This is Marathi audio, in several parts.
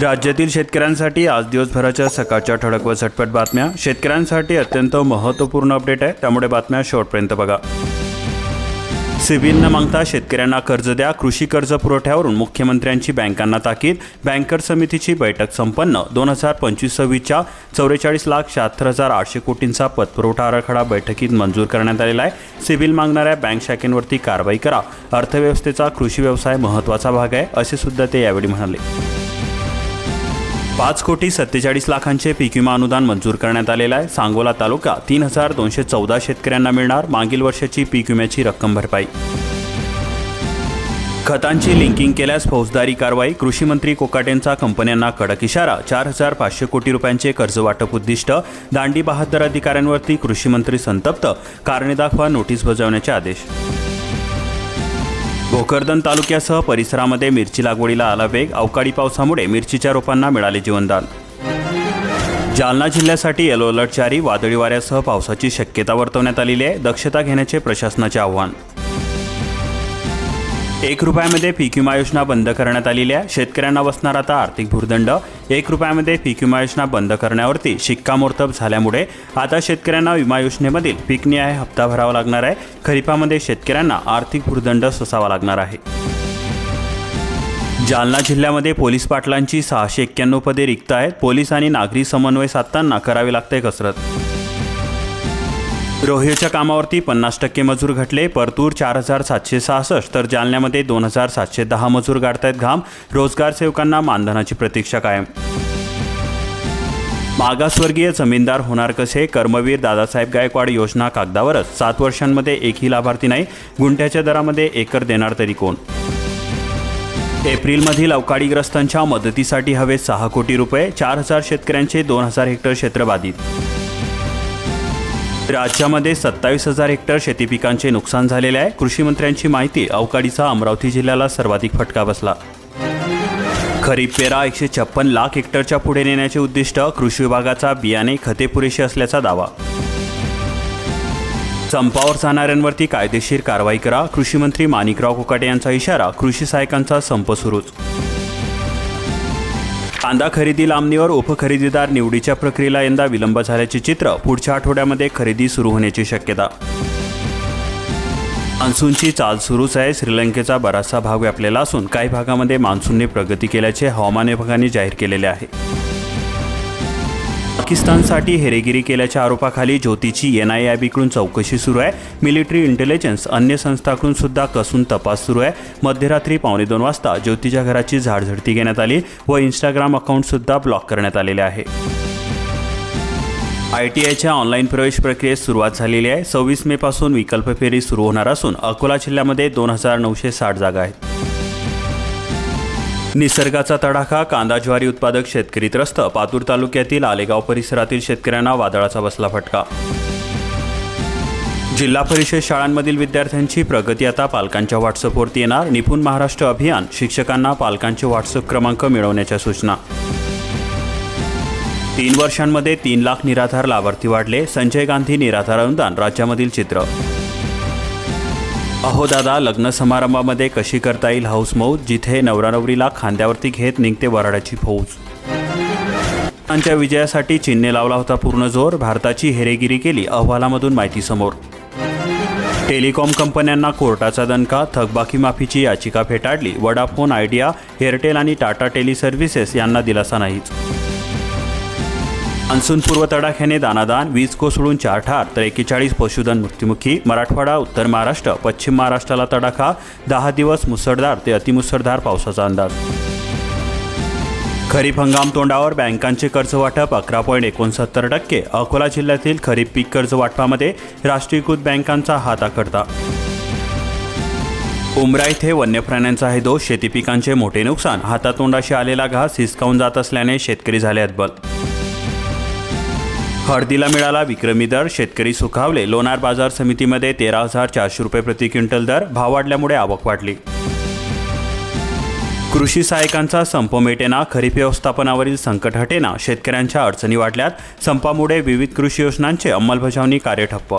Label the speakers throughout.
Speaker 1: राज्यातील शेतकऱ्यांसाठी आज दिवसभराच्या सकाळच्या ठळक व झटपट बातम्या. शेतकऱ्यांसाठी अत्यंत महत्त्वपूर्ण अपडेट आहे. त्यामुळे बातम्या शेवटपर्यंत बघा. सिबिल न मागता शेतकऱ्यांना कर्ज द्या कृषी कर्ज पुरवठ्यावरून मुख्यमंत्र्यांची बँकांना ताकीद. बँकर समितीची बैठक संपन्न. दोन हजार पंचवीस सव्वीसच्या चौवेचाळीस लाख शहात्तर हजार आठशे कोटींचा पतपुरवठा आराखडा बैठकीत मंजूर करण्यात आलेला आहे. सिबिल मागणाऱ्या बँक शाखेंवरती कारवाई करा. अर्थव्यवस्थेचा कृषी व्यवसाय महत्त्वाचा भाग आहे असे सुद्धा ते यावेळी म्हणाले. पाच कोटी सत्तेचाळीस लाखांचे पीक विमा अनुदान मंजूर करण्यात आलेलं आहे. सांगोला तालुका तीन हजार दोनशे चौदा शेतकऱ्यांना मिळणार मागील वर्षाची पीक विम्याची रक्कम भरपाई. खतांची लिंकिंग केल्यास फौजदारी कारवाई कृषी मंत्री कोकाटेंचा कंपन्यांना कडक इशारा चार हजार पाचशे कोटी रुपयांचे कर्ज वाटप उद्दिष्ट दांडी बहादर अधिकाऱ्यांवरती कृषी मंत्री संतप्त कारणे दाखवा नोटीस बजावण्याचे आदेश. भोकरदन तालुक्यासह परिसरामध्ये मिरची लागवडीला आला वेग अवकाळी पावसामुळे मिरचीच्या रोपांना मिळाले जीवनदान. जालना जिल्ह्यासाठी येलो अलर्ट जारी वादळी वाऱ्यासह पावसाची शक्यता वर्तवण्यात आलेली आहे. दक्षता घेण्याचे प्रशासनाचे आव्हान. एक रुपयामध्ये पीक विमा योजना बंद करण्यात आलेली आहे. शेतकऱ्यांना बसणार आता आर्थिक भूर्दंड. एक रुपयामध्ये पीक विमा योजना बंद करण्यावरती शिक्कामोर्तब झाल्यामुळे आता शेतकऱ्यांना विमा योजनेमधील पीकनिहाय हप्ता भरावा लागणार आहे. खरीपामध्ये शेतकऱ्यांना आर्थिक भूर्दंड सोसावा लागणार आहे. जालना जिल्ह्यामध्ये पोलीस पाटलांची सहाशे एक्क्याण्णव पदे रिक्त आहेत. पोलीस आणि नागरी समन्वय साधताना करावी लागते कसरत. रोहियोच्या कामावरती पन्नास टक्के मजूर घटले. परतूर चार हजार सातशे सहासष्ट तर जालन्यामध्ये दोन हजार सातशे दहा मजूर गाडतायत घाम. रोजगार सेवकांना मानधनाची प्रतीक्षा कायम. मागासवर्गीय जमीनदार होणार कसे? कर्मवीर दादासाहेब गायकवाड योजना कागदावरच. सात वर्षांमध्ये एकही लाभार्थी नाही. गुंठ्याच्या दरामध्ये एकर देणार तरी कोण? एप्रिलमधील अवकाळीग्रस्तांच्या मदतीसाठी हवे सहा कोटी रुपये. चार हजार शेतकऱ्यांचे दोन हजार हेक्टर क्षेत्र बाधित. राज्यामध्ये सत्तावीस हजार हेक्टर शेती पिकांचे नुकसान झालेले आहे. कृषी मंत्र्यांची माहिती अवकाळीचा अमरावती जिल्ह्याला सर्वाधिक फटका बसला. खरीप पेरा एकशे छप्पन लाख हेक्टरच्या पुढे नेण्याचे उद्दिष्ट कृषी विभागाचा बियाणे खते पुरेशी असल्याचा दावा. संपावर जाणाऱ्यांवरती कायदेशीर कारवाई करा कृषी मंत्री माणिकराव कोकाटे यांचा इशारा कृषी सहायकांचा संप सुरूच. कांदा खरेदी लांबणीवर उपखरेदीदार निवडीच्या प्रक्रियेला यंदा विलंब झाल्याचे चित्र पुढच्या आठवड्यामध्ये खरेदी सुरू होण्याची शक्यता. मान्सूनची चाल सुरूच आहे. श्रीलंकेचा बराचसा भाग व्यापलेला असून काही भागामध्ये मान्सूनने प्रगती केल्याचे हवामान विभागाने जाहीर केलेले आहे. पाकिस्तानसाठी हेरेगिरी केल्याच्या आरोपाखाली ज्योतीची एन आय बीकडून चौकशी सुरू आहे. मिलिटरी इंटेलिजन्स अन्य संस्थाकडून सुद्धा कसून तपास सुरू आहे. मध्यरात्री पावणे दोन वाजता ज्योतीच्या घराची झाडझडती घेण्यात आली व इंस्टाग्राम अकाउंट सुद्धा ब्लॉक करण्यात आलेले आहे. आय टी आयच्या ऑनलाईन प्रवेश प्रक्रियेस सुरुवात झालेली आहे. सव्वीस मे पासून विकल्प फेरी सुरू होणार असून अकोला जिल्ह्यामध्ये दोन हजार नऊशे साठ जागा आहेत. निसर्गाचा तडाखा कांदा ज्वारी उत्पादक शेतकरी त्रस्त पातूर तालुक्यातील आलेगाव परिसरातील शेतकऱ्यांना वादळाचा बसला फटका. जिल्हा परिषद शाळांमधील विद्यार्थ्यांची प्रगती आता पालकांच्या व्हॉट्सअपवरती येणार. निपुण महाराष्ट्र अभियान शिक्षकांना पालकांचे व्हॉट्सअप क्रमांक मिळवण्याच्या सूचना. तीन वर्षांमध्ये तीन लाख निराधार लाभार्थी वाढले. संजय गांधी निराधार अनुदान राज्यामधील चित्र. अहो दादा लग्न समारंभामध्ये कशी करता येईल हाऊस मौज जिथे नवरा नवरीला खांद्यावरती घेत निघते वराडाची फौज? त्यांच्या विजयासाठी चीनने लावला होता पूर्ण जोर भारताची हेरेगिरी केली अहवालामधून माहिती समोर. टेलिकॉम कंपन्यांना कोर्टाचा दणका थकबाकी माफीची याचिका फेटाळली वडाफोन आयडिया एअरटेल आणि टाटा टेली सर्व्हिसेस यांना दिलासा नाहीच. मान्सूनपूर्व तडाख्याने दानादान वीज कोसळून चार ठार तर एकेचाळीस पशुधन मृत्युमुखी मराठवाडा उत्तर महाराष्ट्र पश्चिम महाराष्ट्राला तडाखा दहा दिवस मुसळधार ते अतिमुसळधार पावसाचा अंदाज. खरीप हंगाम तोंडावर बँकांचे कर्ज वाटप अकरा पॉईंट एकोणसत्तर टक्के अकोला जिल्ह्यातील खरीप पीक कर्ज वाटपामध्ये राष्ट्रीयकृत बँकांचा हात आकडता उमरा इथे वन्य प्राण्यांचा आहे दोष शेती पिकांचे मोठे नुकसान हातातोंडाशी आलेला घास हिसकावून जात असल्याने शेतकरी झाले अद्बल हळदीला मिळाला विक्रमी दर. शेतकरी सुखावले. लोणार बाजार समितीमध्ये तेरा हजार चारशे रुपये प्रति क्विंटल दर. भाव वाढल्यामुळे आवक वाढली. कृषी सहायकांचा संप मेटेना खरीप व्यवस्थापनावरील संकट हटेना शेतकऱ्यांच्या अडचणी वाढल्यात. संपामुळे विविध कृषी योजनांचे अंमलबजावणी कार्य ठप्प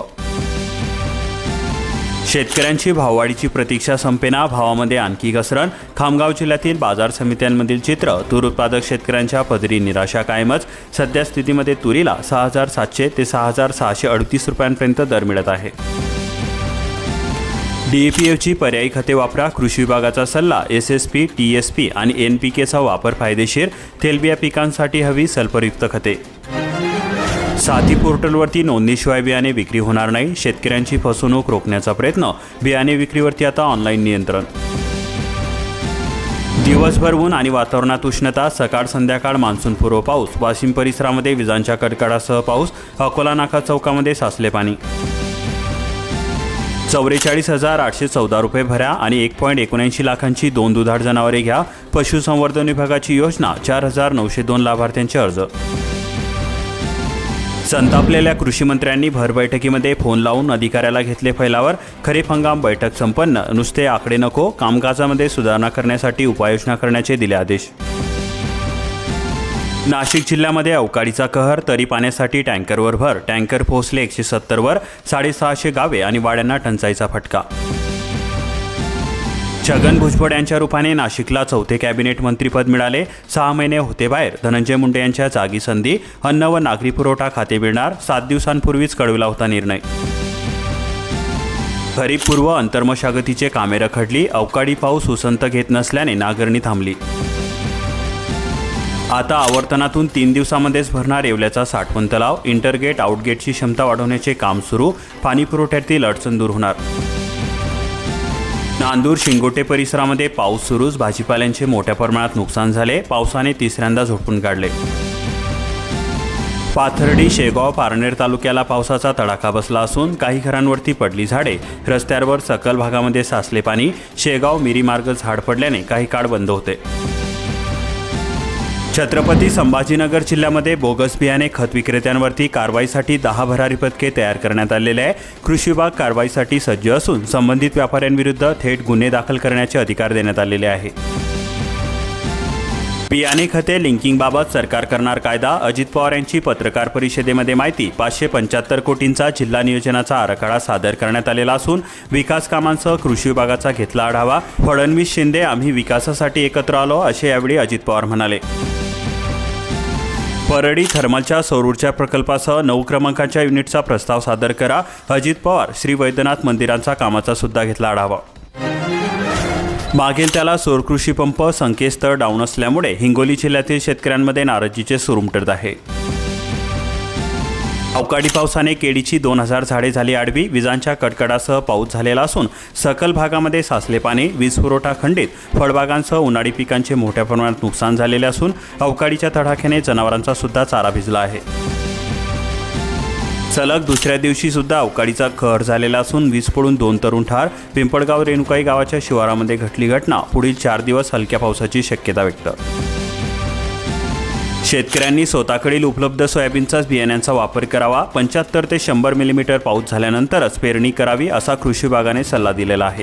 Speaker 1: शेतकऱ्यांची भाववाढीची प्रतीक्षा संपेना भावामध्ये आणखी घसरण. खामगाव जिल्ह्यातील बाजार समित्यांमधील चित्र तूर उत्पादक शेतकऱ्यांच्या पदरी निराशा कायमच. सध्या स्थितीमध्ये तुरीला सहा हजार सातशे ते सहा हजार सहाशे अडतीस रुपयांपर्यंत दर मिळत आहे. डीएपीएफची पर्यायी खते वापरा कृषी विभागाचा सल्ला S S P T S P आणि एन पी केचा वापर फायदेशीर. तेलबिया पिकांसाठी हवी सल्फरयुक्त खते. साथी पोर्टलवरती नोंदणीशिवाय बियाणे विक्री होणार नाही. शेतकऱ्यांची फसवणूक रोखण्याचा प्रयत्न बियाणे विक्रीवरती आता ऑनलाईन नियंत्रण. दिवसभर ऊन आणि वातावरणात उष्णता सकाळ संध्याकाळ मान्सूनपूर्व पाऊस वाशिम परिसरामध्ये विजांच्या कडकडासह पाऊस अकोला नाका चौकामध्ये साचले पाणी. चौवेचाळीस हजार आठशे चौदा रुपये भरा आणि एक पॉईंट एकोणऐंशी लाखांची दोन दुधाळ जनावरे घ्या. पशुसंवर्धन विभागाची योजना चार हजार नऊशे दोन लाभार्थ्यांचे अर्ज. संतापलेल्या कृषीमंत्र्यांनी भरबैठकीमध्ये फोन लावून अधिकाऱ्याला घेतले फैलावर. खरीप हंगाम बैठक संपन्न. नुसते आकडे नको कामकाजामध्ये सुधारणा करण्यासाठी उपाययोजना करण्याचे दिले आदेश. नाशिक जिल्ह्यामध्ये अवकाळीचा कहर तरी पाण्यासाठी टँकरवर भर. टँकर पोहोचले एकशे सत्तरवर साडेसहाशे गावे आणि वाड्यांना टंचाईचा फटका. छगन भुजबळ यांच्या रूपाने नाशिकला चौथे कॅबिनेट मंत्रीपद मिळाले. सहा महिने होते बाहेर. धनंजय मुंडे यांच्या जागी संधी अन्न व नागरी पुरवठा खाते मिळणार. सात दिवसांपूर्वीच कळविला होता निर्णय. खरीप पूर्व अंतर्मशागतीचे कामे रखडली. अवकाळी पाऊस उसंत घेत नसल्याने नागरणी थांबली. आता आवर्तनातून तीन दिवसामध्येच भरणार येवल्याचा साठवण तलाव. इंटरगेट आउटगेटची क्षमता वाढवण्याचे काम सुरू. पाणीपुरवठ्यातील अडचण दूर होणार. नांदूर शिंगोटे परिसरामध्ये पाऊस सुरूच. भाजीपाल्यांचे मोठ्या प्रमाणात नुकसान झाले. पावसाने तिसऱ्यांदा झोडपून काढले. पाथर्डी शेगाव पारनेर तालुक्याला पावसाचा तडाखा बसला असून काही घरांवरती पडली झाडे. रस्त्यावर सकल भागामध्ये साचले पाणी. शेगाव मिरी मार्ग झाड पडल्याने काही काळ बंद होते. छत्रपती संभाजीनगर जिल्ह्यामध्ये बोगस बियाणे खत विक्रेत्यांवरती कारवाईसाठी दहा भरारी पथके तयार करण्यात आलेले आहे. कृषी विभाग कारवाईसाठी सज्ज असून संबंधित व्यापाऱ्यांविरुद्ध थेट गुन्हे दाखल करण्याचे अधिकार देण्यात आलेले आहे. बियाणे खते लिंकिंगबाबत सरकार करणार कायदा? अजित पवार यांची पत्रकार परिषदेमध्ये माहिती. पाचशे पंच्याहत्तर कोटींचा जिल्हा नियोजनाचा आराखडा सादर करण्यात आलेला असून विकास कामांसह कृषी विभागाचा घेतला आढावा. फडणवीस शिंदे आम्ही विकासासाठी एकत्र आलो असे यावेळी अजित पवार म्हणाले. परळी थर्मलच्या सौरऊर्जा प्रकल्पासह नऊ क्रमांकाच्या युनिटचा प्रस्ताव सादर करा. अजित पवार श्री वैद्यनाथ मंदिरांचा कामाचा सुद्धा घेतला आढावा. मागेल त्याला सौर कृषी पंप संकेतस्थळ डाऊन असल्यामुळे हिंगोली जिल्ह्यातील शेतकऱ्यांमध्ये नाराजीचे सूर उमटत आहे. अवकाळी पावसाने केळीची दोन हजार झाडे झाली आडवी विजांच्या कडकडासह पाऊस झालेला असून सकल भागामध्ये साचले पाणी वीज पुरवठा खंडित फळबागांसह उन्हाळी पिकांचे मोठ्या प्रमाणात नुकसान झालेले असून अवकाळीच्या तडाख्याने जनावरांचा सुद्धा चारा भिजला आहे. सलग दुसऱ्या दिवशी सुद्धा अवकाळीचा कहर झालेला असून वीज पडून दोन तरुण ठार पिंपळगाव रेणुकाई गावाच्या शिवारामध्ये घटली घटना पुढील चार दिवस हलक्या पावसाची शक्यता व्यक्त शेतकऱ्यांनी स्वतःकडील उपलब्ध सोयाबीनचाच बियाण्यांचा वापर करावा. पंच्याहत्तर ते शंभर मिलीमीटर पाऊस झाल्यानंतरच पेरणी करावी असा कृषी विभागाने सल्ला दिलेला आहे.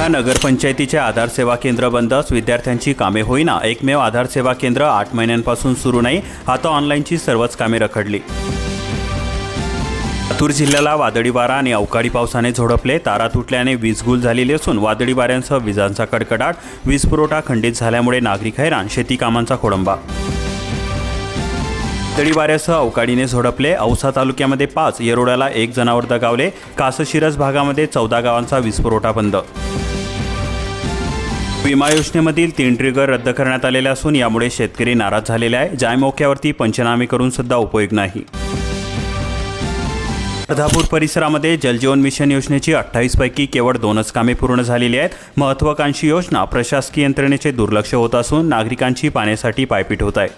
Speaker 1: या नगरपंचायतीचे आधार सेवा केंद्र बंदच. विद्यार्थ्यांची कामे होईना. एकमेव आधार सेवा केंद्र आठ महिन्यांपासून सुरू नाही. आता ऑनलाईनची सर्वच कामे रखडली. लातूर जिल्ह्याला वादळी वारा आणि अवकाळी पावसाने झोडपले. तारा तुटल्याने वीजगुल झालेली असून वादळी वाऱ्यांसह विजांचा कडकडाट वीज पुरवठा खंडित झाल्यामुळे नागरिक हैराण शेती कामांचा खोडंबा. वादळी वाऱ्यासह अवकाळीने झोडपले. औसा तालुक्यामध्ये पाच येरोड्याला एक जनावर दगावले. कासशिरस भागामध्ये चौदा गावांचा वीज पुरवठा बंद. विमा योजनेमधील तीन ट्रिगर रद्द करण्यात आलेले असून यामुळे शेतकरी नाराज झालेले आहे. जाय मोक्यावरती पंचनामे करून सुद्धा उपयोग नाही. अर्धापूर परिसरामध्ये जलजीवन मिशन योजनेची अठ्ठावीस पैकी केवळ दोनच कामे पूर्ण झालेली आहेत. महत्वाकांक्षी योजना प्रशासकीय यंत्रणेचे दुर्लक्ष होत असून नागरिकांची पाण्यासाठी पायपीट होत आहे.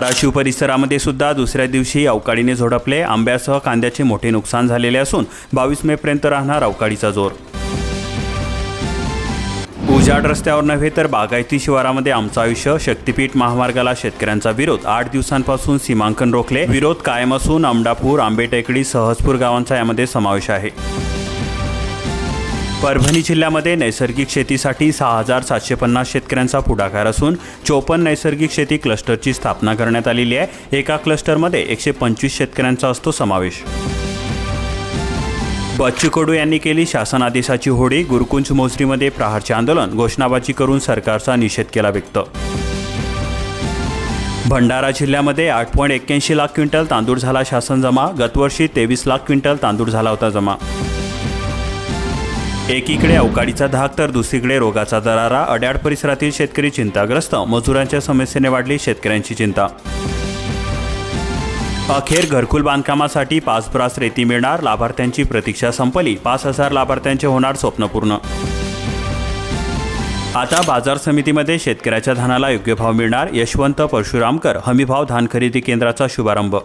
Speaker 1: धाराशिव परिसरामध्ये सुद्धा दुसऱ्या दिवशी अवकाळीने झोडपले. आंब्यासह कांद्याचे मोठे नुकसान झालेले असून बावीस मेपर्यंत राहणार अवकाळीचा जोर. उजाड रस्त्यावर नव्हे तर बागायती शिवारामध्ये आमचं आयुष्य शक्तीपीठ महामार्गाला शेतकऱ्यांचा विरोध. आठ दिवसांपासून सीमांकन रोखले. विरोध कायम असून आमडापूर आंबेटेकडी सहजपूर गावांचा यामध्ये समावेश आहे. परभणी जिल्ह्यामध्ये नैसर्गिक शेतीसाठी सहा हजार सातशे पन्नास शेतकऱ्यांचा पुढाकार असून चोपन्न नैसर्गिक शेती क्लस्टरची स्थापना करण्यात आलेली आहे. एका क्लस्टरमध्ये एकशे पंचवीस शेतकऱ्यांचा असतो समावेश. बच्चू कडू यांनी केली शासन आदेशाची होडी. गुरुकुंज मोजरीमध्ये प्रहारचे आंदोलन. घोषणाबाजी करून सरकारचा निषेध केला व्यक्त. भंडारा जिल्ह्यामध्ये आठ पॉईंट एक्क्याऐंशी लाख क्विंटल तांदूळ झाला शासन जमा गतवर्षी तेवीस लाख क्विंटल तांदूळ झाला होता जमा. एकीकडे अवकाळीचा धाक तर दुसरीकडे रोगाचा दरारा. अड्याड परिसरातील शेतकरी चिंताग्रस्त. मजुरांच्या समस्येने वाढली शेतकऱ्यांची चिंता. अखेर घरकुल बांधकामासाठी पाच ब्रास रेती मिळणार लाभार्थ्यांची प्रतीक्षा संपली. पाच हजार लाभार्थ्यांचे होणार स्वप्न पूर्ण. आता बाजार समितीमध्ये शेतकऱ्याच्या धानाला योग्य भाव मिळणार. यशवंत परशुरामकर हमीभाव धान खरेदी केंद्राचा शुभारंभ.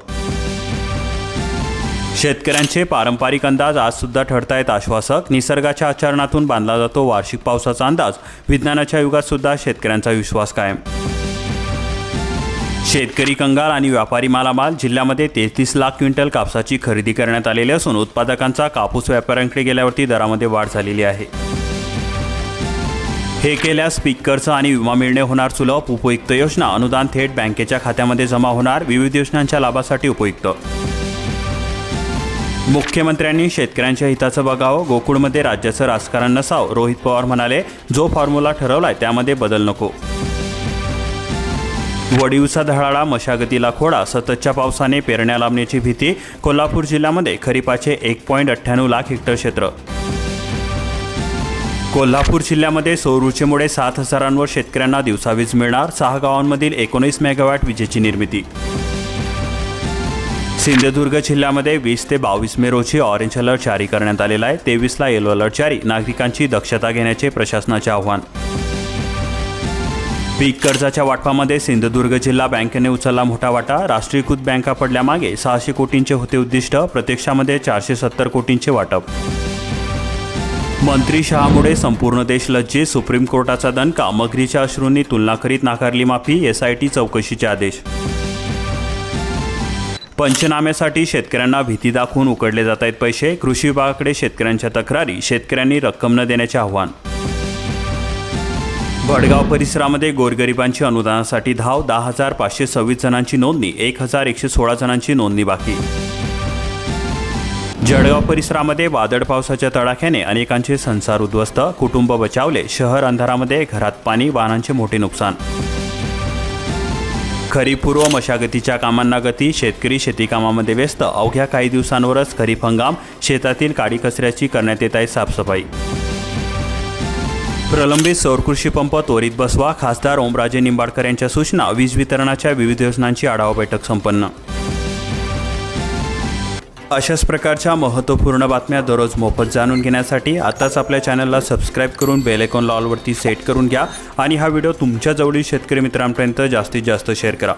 Speaker 1: शेतकऱ्यांचे पारंपरिक अंदाज आज सुद्धा ठरतायत आश्वासक. निसर्गाच्या आचरणातून बांधला जातो वार्षिक पावसाचा अंदाज. विज्ञानाच्या युगात सुद्धा शेतकऱ्यांचा विश्वास कायम. शेतकरी कंगाल आणि व्यापारी मालामाल जिल्ह्यामध्ये तेहतीस लाख क्विंटल कापसाची खरेदी करण्यात आलेली असून उत्पादकांचा कापूस व्यापाऱ्यांकडे गेल्यावरती दरामध्ये वाढ झालेली आहे. हे केल्यास पीक कर्ज आणि विमा मिळणे होणार सुलभ उपयुक्त योजना अनुदान थेट बँकेच्या खात्यामध्ये जमा होणार विविध योजनांच्या लाभासाठी उपयुक्त. मुख्यमंत्र्यांनी शेतकऱ्यांच्या हिताचं बघावं गोकुळमध्ये राज्याचं राजकारण नसावं रोहित पवार म्हणाले जो फॉर्म्युला ठरवलाय त्यामध्ये बदल नको. वडिवसा धडाडा मशागतीला खोडा सततच्या पावसाने पेरण्या लांबण्याची भीती कोल्हापूर जिल्ह्यामध्ये खरीपाचे एक पॉईंट अठ्ठ्याण्णव लाख हेक्टर क्षेत्र. कोल्हापूर जिल्ह्यामध्ये सौर ऊर्जेमुळे सात हजारांवर शेतकऱ्यांना दिवसा वीज मिळणार सहा गावांमधील एकोणीस मेगावॅट विजेची निर्मिती. सिंधुदुर्ग जिल्ह्यामध्ये वीस ते बावीस मे रोजी ऑरेंज अलर्ट जारी करण्यात आलेला आहे तेवीसला येलो अलर्ट जारी नागरिकांची दक्षता घेण्याचे प्रशासनाचे आव्हान. पीक कर्जाच्या वाटपामध्ये सिंधुदुर्ग जिल्हा बँकेने उचलला मोठा वाटा. राष्ट्रीयकृत बँका पडल्यामागे सहाशे कोटींचे होते उद्दिष्ट प्रत्यक्षामध्ये चारशे सत्तर कोटींचे वाटप. मंत्री शहामुळे संपूर्ण देश लज्जे सुप्रीम कोर्टाचा दणका मगरीच्या अश्रूंनी तुलना करीत नाकारली माफी एसआयटी चौकशीचे आदेश. पंचनाम्यासाठी शेतकऱ्यांना भीती दाखवून उकडले जात आहेत पैसे कृषी विभागाकडे शेतकऱ्यांच्या तक्रारी शेतकऱ्यांनी रक्कम न देण्याचे आव्हान. भडगाव परिसरामध्ये गोरगरिबांची अनुदानासाठी धाव दहा हजार पाचशे सव्वीस जणांची नोंदणी एक हजार एकशे सोळा जणांची नोंदणी बाकी. जळगाव परिसरामध्ये वादळ पावसाच्या तडाख्याने अनेकांचे संसार उद्ध्वस्त कुटुंब बचावले शहर अंधारामध्ये घरात पाणी वाहनांचे मोठे नुकसान. खरीपूर्व मशागतीच्या कामांना गती शेतकरी शेतीकामामध्ये व्यस्त अवघ्या काही दिवसांवरच खरीप हंगाम शेतातील काडी कचऱ्याची करण्यात येत आहे साफसफाई. प्रलंबित सौर कृषी पंप त्वरित बसवा खासदार ओमराजे निंबाडकर यांच्या सूचना वीज वितरणाच्या विविध योजनांची आढावा बैठक संपन्न. अशाच प्रकारच्या महत्त्वपूर्ण बातम्या दररोज मोफत जाणून घेण्यासाठी आताच आपल्या चॅनलला सबस्क्राईब करून बेल आयकॉन सेट करून घ्या आणि हा व्हिडिओ तुमच्या जवळील शेतकरी मित्रांपर्यंत जास्तीत जास्त शेअर करा.